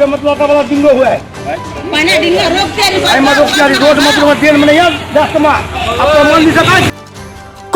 पूरे मतलब का वाला डिंगो हुआ है पाना डिंगा रोक के आई मतलब क्या रोड मतलब ट्रेन में नहीं है दस मा आपका मन भी सका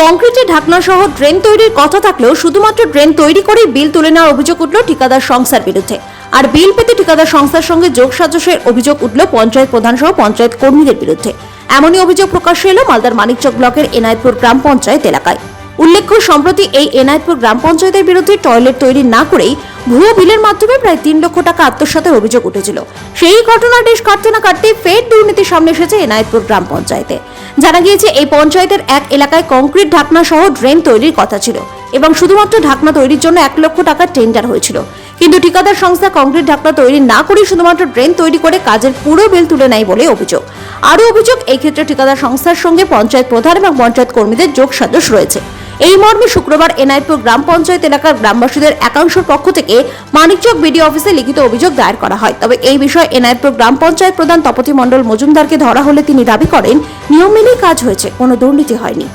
কংক্রিটে ঢাকনা সহ ড্রেন তৈরির কথা থাকলেও শুধুমাত্র ড্রেন তৈরি করেই বিল তুলে নেওয়ার অভিযোগ উঠল ঠিকাদার সংস্থার বিরুদ্ধে আর বিল পেতে ঠিকাদার সংস্থার সঙ্গে যোগসাজশের অভিযোগ উঠল পঞ্চায়েত প্রধান সহ পঞ্চায়েত কর্মীদের বিরুদ্ধে এমনই অভিযোগ প্রকাশ্যে এলো মালদার মানিকচক ব্লকের এনায়তপুর গ্রাম পঞ্চায়েত এলাকায় উল্লেখ্য সম্প্রতি এই এনায়তপুর গ্রাম পঞ্চায়েতের বিরুদ্ধে টয়লেট তৈরি না করেই ভুয়ো বিলের মাধ্যমে প্রায় তিন লক্ষ টাকা আত্মসাতের অভিযোগ উঠেছিল। সেই ঘটনার বেশ কাটতে না কাটতে ফের দুর্নীতির সামনে এসেছে এনায়তপুর গ্রাম পঞ্চায়েতে। জানা গিয়েছে, এই পঞ্চায়েতের এক এলাকায় কংক্রিট ঢাকনা সহ ড্রেন তৈরির কথা ছিল এবং শুধুমাত্র ঢাকনা তৈরির জন্য এক লক্ষ টাকার টেন্ডার হয়েছিল। কিন্তু ঠিকাদার সংস্থা কংক্রিট ঢাকনা তৈরি না করে শুধুমাত্র ড্রেন তৈরি করে কাজের পুরো বিল তুলে নেয় বলে অভিযোগ। আরও অভিযোগ, এই ক্ষেত্রে ঠিকাদার সংস্থার সঙ্গে পঞ্চায়েত প্রধান এবং পঞ্চায়েত কর্মীদের যোগ সাজস রয়েছে। এই মর্মে শুক্রবার এনায়তপুর গ্রাম পঞ্চায়েত এলাকার গ্রামবাসীদের একাংশের পক্ষ থেকে মানিকচক বিডিও অফিসে লিখিত অভিযোগ দায়ের করা হয় তবে এই বিষয়ে এনায়তপুর গ্রাম পঞ্চায়েত প্রধান তপতি মণ্ডল মজুমদারকে ধরা হলে তিনি দাবি করেন নিয়ম মেনেই কাজ হয়েছে কোনো দুর্নীতি হয়নি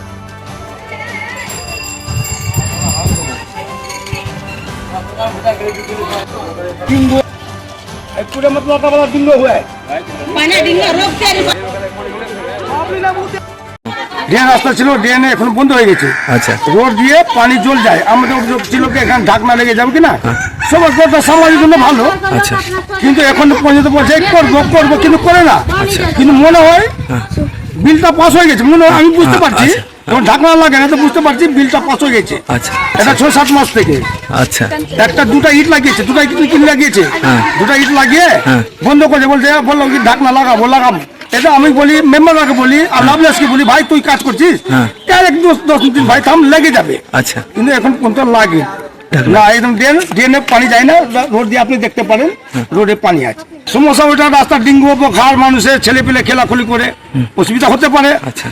डिंगो आई पूरे मतलब का वाला डिंगो हुआ है पाना डिंगा रोक के ড্রেন রাস্তা ছিল ড্রেন এখন বন্ধ হয়ে গেছে। আচ্ছা। রোড দিয়ে পানি জল যায়। আমাদের অভিযোগ ছিল কি এখানে ঢাকনা লেগে যাবে কিনা? সবার কথা সমাজের জন্য ভালো। আচ্ছা। কিন্তু এখন পর্যন্ত বলছে করব করব কিন্তু করে না। কিন্তু মনে হয় বিলটা পাস হয়ে গেছে। মনে হয় আমি বুঝতে হ্যাঁ, পারছি। আচ্ছা। যখন ঢাকনা লাগে না তো বুঝতে পারছি বিলটা পাস হয়ে গেছে। আচ্ছা। এটা ছয় সাত মাস থেকে। আচ্ছা। একটা দুটা ইট লাগিয়েছে। দুটা ইট লাগিয়েছে। হ্যাঁ। দুটা ইট লাগিয়ে হ্যাঁ। বন্ধ করে বলছে বলল কি ঢাকনা লাগাবো লাগাবো। এটা আমি বলি মেম্বারকে বলি আর লাভলেসকে বলি ভাই তুই কাজ করছিস? হ্যাঁ। ডাইরেক্ট দশ দশ দিন ভাই থাম লেগে যাবে। আচ্ছা। কিন্তু এখন পর্যন্ত লাগে। না। একদম ড্রেন ড্রেনে পানি যায় না রোড দিয়ে আপনি দেখতে পারেন রোডে পানি আছে। সমস্যা ওইটা রাস্তা ডিঙ্গু খাওয়ার মানুষের ছেলে পেলে খেলাখুলি করে অসুবিধা হতে পারে। আচ্ছা।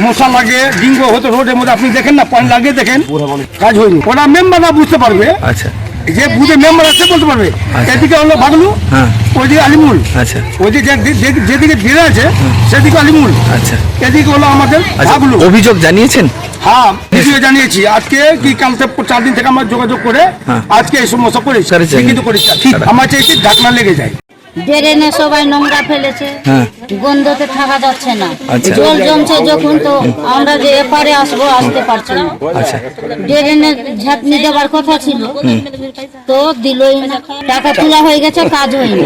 মশা লাগে ডিঙ্গু হতে রোডের মধ্যে আপনি দেখেন না পানি লাগিয়ে দেখেন। কাজ হয়নি। ওরা মেম্বাররা বুঝতে পারবে। আচ্ছা। যে বুথে মেম্বার আছে বলতে পারবে। আচ্ছা। এদিকে হলো বাগলু। হ্যাঁ। ওইদিকে আলিমুল। আচ্ছা। ওইদিকে যেদিকে ধীরে আছে সেদিকে আলিমুল। আচ্ছা। এদিকে হলো আমাদের আচ্ছা অভিযোগ জানিয়েছেন? হ্যাঁ ভিডিও জানিয়েছি। আজকে কি কালকে চার দিন থেকে আমার যোগাযোগ করে হ্যাঁ। আজকে এই সমস্যা করেছি। কিন্তু করেছি। ঠিক। আমার চাইছি ঢাকনা লেগে যায়। ড্রেনে সবাই নোংরা ফেলেছে। হ্যাঁ। গন্ধতে থাকা যাচ্ছে না। আচ্ছা। জল জমছে যখন তো আমরা যে এপারে আসব আসতে পারছি না। আচ্ছা। ড্রেনে ঝাঁকনি দেওয়ার কথা ছিল। তো দিলই না। টাকা তোলা হয়ে গেছে কাজ হয়নি।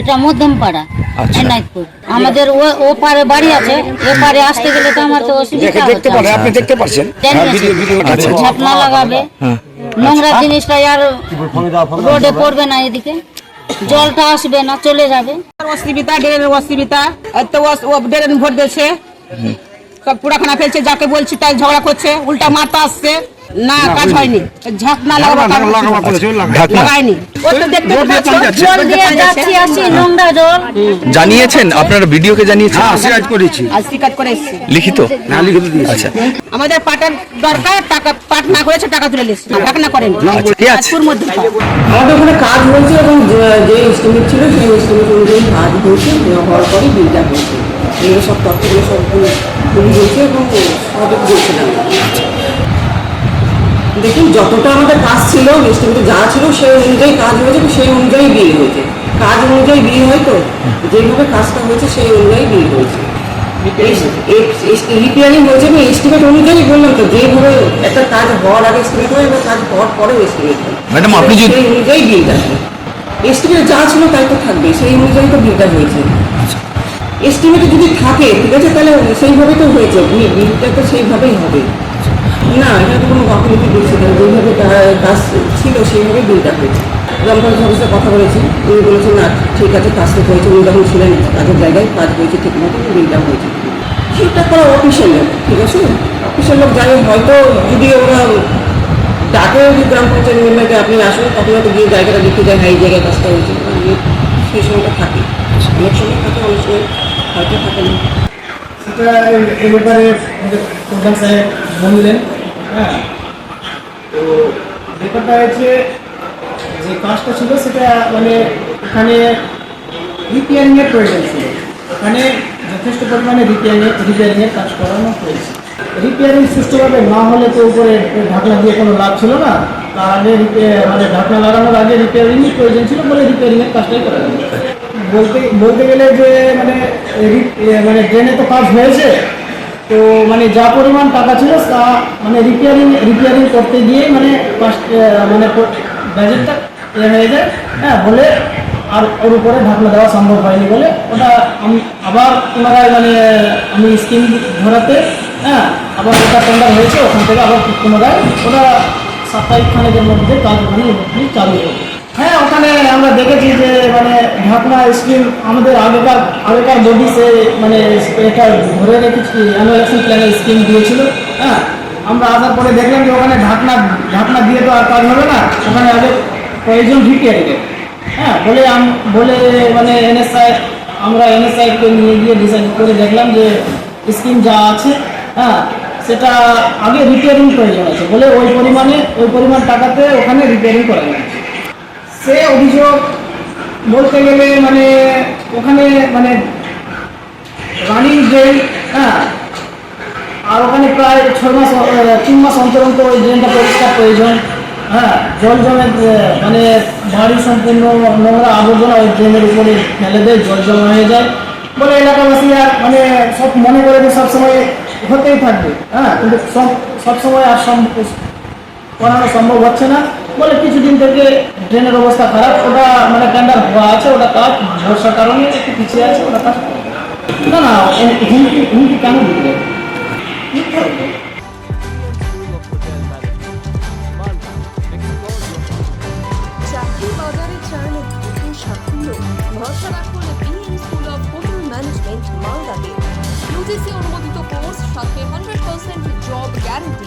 এটা মধ্যম পাড়া আচ্ছা। এনায়তপুর। আমাদের ও পারে বাড়ি আছে। এ পারে আসতে গেলে তো আমার তো অসুবিধা দেখতে পারেন আপনি দেখতে পাচ্ছেন হচ্ছে ঝাপনা লাগাবে। হ্যাঁ। নোংরা জিনিসটা আর রোডে পড়বে না এদিকে। জলটা আসবে না চলে যাবে। অসুবিধা ড্রেনের অসুবিধা এত ড্রেন ভোট দিয়েছে। সব পুরাখানা ফেলছে যাকে বলছি তাই ঝগড়া করছে উল্টা মাথা আসছে। না কাজ হয়নি। ঝাঁকনা লাগাবো ঢাকনা লাগাইনি। জল। জানিয়েছেন আপনারা ভিডিওকে জানিয়েছেন? হ্যাঁ করেছি। লিখিত? না লিখিত আচ্ছা। আমাদের পাটের দরকার টাকা পাট না করেছে টাকা তুলে নিচ্ছে ঢাকনা করেনি। আচ্ছা, কে আছে? মধ্যে আমাদের ওখানে কাজ হয়েছে এবং যে- যে ছিল সেই এস্টিমেট অনুযায়ী কাজ হয়েছে হওয়ার পরই বিলটা হয়েছে। এগুলো সব তথ্যগুলো সব পুলি হয়েছে এবং সঠিক বলছিলাম দেখুন যতটা আমাদের কাজ ছিল এস্টিমেটে যা ছিল সেই অনুযায়ী কাজ হয়েছে তো সেই অনুযায়ী বিল হয়েছে। কাজ অনুযায়ী বিল হয় তো? যেভাবে কাজটা হয়েছে সেই অনুযায়ী বিল হয়েছে। রিপেয়ারিং হয়েছে। আমি এস্টিমেট অনুযায়ী বললাম তো যেভাবে একটা কাজ হওয়ার আগে এস্টিমেট হয় এবং কাজ হওয়ার পরেও এস্টিমেট হয়। ম্যাডাম, আপনি যদি- সেই অনুযায়ী বিলটা এস্টিমেট যা ছিল তাই তো থাকবে সেই অনুযায়ী তো বিলটা হয়েছে। এস্টিমেটে যদি থাকে ঠিক আছে তাহলে সেইভাবে তো হয়েছে। বিলটা তো সেইভাবেই হবে। না, এটা কোনো গাফিলতি দিচ্ছি না যেভাবে কাজ ছিল সেইভাবে বিলটা হয়েছে গ্রাম পঞ্চায়েত কথা বলেছি উনি বলেছেন, না, ঠিক আছে, কাজ তো হয়েছে। উনি যখন ছিলেন কাজের জায়গায় কাজ হয়েছে ঠিক মতো বিলটা হয়েছে সেটা করা অফিসের লোক ঠিক আছে? অফিসের লোক জানে হয়তো যদি ওরা ডাকে যদি গ্রাম পঞ্চায়েত মেম্বারকে, আপনি আসুন, তখন হয়তো গিয়ে জায়গাটা দেখতে যায় হ্যাঁ এই জায়গায় কাজটা হয়েছে। আমি সেই সময়টা থাকে। অনেক সময় থাকে, অনেক সময় হয়তো থাকে না। সেটা প্রধান সাহেব বললেন। হ্যাঁ। তো ব্যাপারটা হচ্ছে যে কাজটা ছিল সেটা মানে এখানে রিপেয়ারিংয়ের প্রয়োজন ছিল। এখানে যথেষ্ট পরিমাণে রিপেয়ারিং রিপেয়ারিংয়ের কাজ করানো হয়েছে। রিপেয়ারিং সুষ্ঠুভাবে না হলে তো উপরে ঢাকনা দিয়ে কোনো লাভ ছিল না। তার আগে মানে ঢাকনা লাগানোর আগে রিপেয়ারিং প্রয়োজন ছিল বলে রিপেয়ারিং এর কাজটাই করা বলতে বলতে গেলে যে মানে মানে ড্রেনে তো কাজ হয়েছে তো মানে যা পরিমাণ টাকা ছিল তা মানে রিপেয়ারিং রিপেয়ারিং করতে গিয়ে মানে মানে বাজেটটা এ হয়ে যায়। হ্যাঁ বলে আর ওর উপরে ঢাকনা দেওয়া সম্ভব হয়নি বলে ওটা আমি আবার পুনরায় মানে আমি স্কিম ধরাতে হ্যাঁ আবার ওটা টেন্ডার হয়েছে, ওখান থেকে আবার পুনরায় ওটা সাপ্তাহিক খানেকের মধ্যে কাজ মানে চালু হবে হ্যাঁ ওখানে আমরা দেখেছি যে মানে ঢাকনা স্কিম আমাদের আগেকার আগেকার বডিসে মানে এটা ধরে রেখেছি অ্যানুয়াল প্ল্যানে স্কিম দিয়েছিল হ্যাঁ। আমরা আসার পরে দেখলাম যে ওখানে ঢাকনা ঢাকনা দিয়ে তো আর কাজ হবে না, ওখানে আগে প্রয়োজন রিপেয়ারিংয়ের হ্যাঁ। বলে বলে মানে এনএসআই, আমরা এনএসআইকে নিয়ে গিয়ে ডিসাইড করে দেখলাম যে স্কিম যা আছে হ্যাঁ সেটা আগে রিপেয়ারিং প্রয়োজন আছে বলে ওই পরিমাণে, ওই পরিমাণ টাকাতে ওখানে রিপেয়ারিং করা যায় সে অভিযোগ বলতে গেলে মানে ওখানে মানে রানিং ড্রেন হ্যাঁ আর ওখানে প্রায় ছয় মাস তিন মাস অন্তর অন্তর ওই ড্রেনটা পরিষ্কার প্রয়োজন হ্যাঁ জল জমে মানে বাড়ি সম্পূর্ণ নোংরা আবর্জনা ওই ড্রেনের উপরে ফেলে দেয় জল জমা হয়ে যায়। বলে এলাকাবাসী আর মানে সব মনে করে যে সবসময় হতেই থাকবে হ্যাঁ কিন্তু সব, সবসময় আর করানো সম্ভব হচ্ছে না। বলে কিছুদিন থেকে ড্রেনের অবস্থা খারাপ। ওটা মানে টেন্ডার হওয়া আছে, ওটা কাজ বর্ষার কারণে একটু পিছিয়ে আছে, ওটা কাজ। না না হুমকি হুমকি কেন দিতে ভরসা রাখুন B M school of hotel management মালদাতে। ইউজিসি অনুমোদিত কোর্স সাথে হান্ড্রেড পার্সেন্ট জব গ্যারান্টি